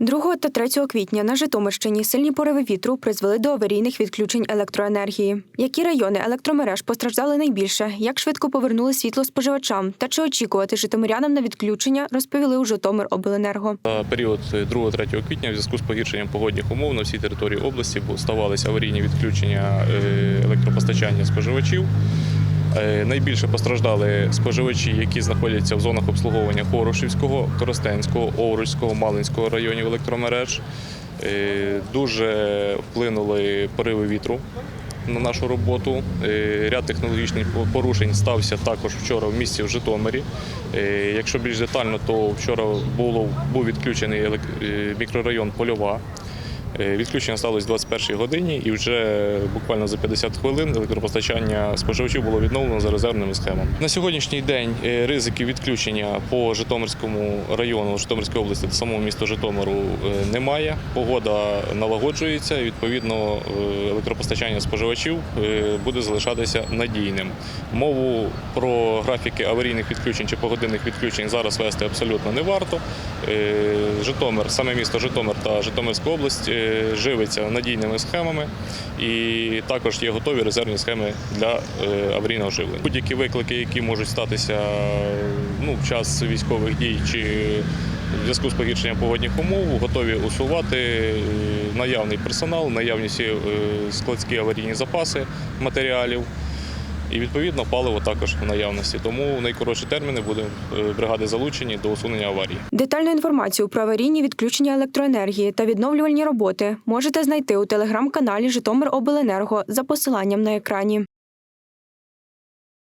2 та 3 квітня на Житомирщині сильні пориви вітру призвели до аварійних відключень електроенергії. Які райони електромереж постраждали найбільше? Як швидко повернули світло споживачам? Та чи очікувати житомирянам на відключення? Розповіли у Житомиробленерго. За період 2-3 квітня в зв'язку з погіршенням погодних умов на всій території області ставалися аварійні відключення е, електропостачання споживачів. Е, Найбільше постраждали споживачі, які знаходяться в зонах обслуговування Хорошівського, Коростенського, Овруцького, Малинського районів електромереж. Е, Дуже вплинули пориви вітру на нашу роботу. Е, Ряд технологічних порушень стався також вчора в місті в Житомирі. Якщо більш детально, то вчора було, був відключений мікрорайон Польова. Е, Відключення сталося в 21 годині і вже буквально за 50 хвилин електропостачання споживачів було відновлено за резервними схемами. На сьогоднішній день е, ризиків відключення по Житомирському району Житомирської області та самому місту Житомиру е, немає. Погода налагоджується. і, Відповідно, електропостачання споживачів буде залишатися надійним. Мову про графіки аварійних відключень чи погодинних відключень зараз вести абсолютно не варто. Житомир, саме місто Житомир та Житомирська область живиться надійними схемами і також є готові резервні схеми для е, аварійного живлення. Будь-які виклики, які можуть статися ну, в час військових дій чи в зв'язку з погіршенням погодних умов, готові усувати е, наявний персонал, наявні всі е, складські аварійні запаси матеріалів. І відповідно паливо також в наявності. Тому в найкоротші терміни будуть е, бригади залучені до усунення аварії. Детальну інформацію про аварійні відключення електроенергії та відновлювальні роботи можете знайти у телеграм-каналі Житомиробленерго за посиланням на екрані.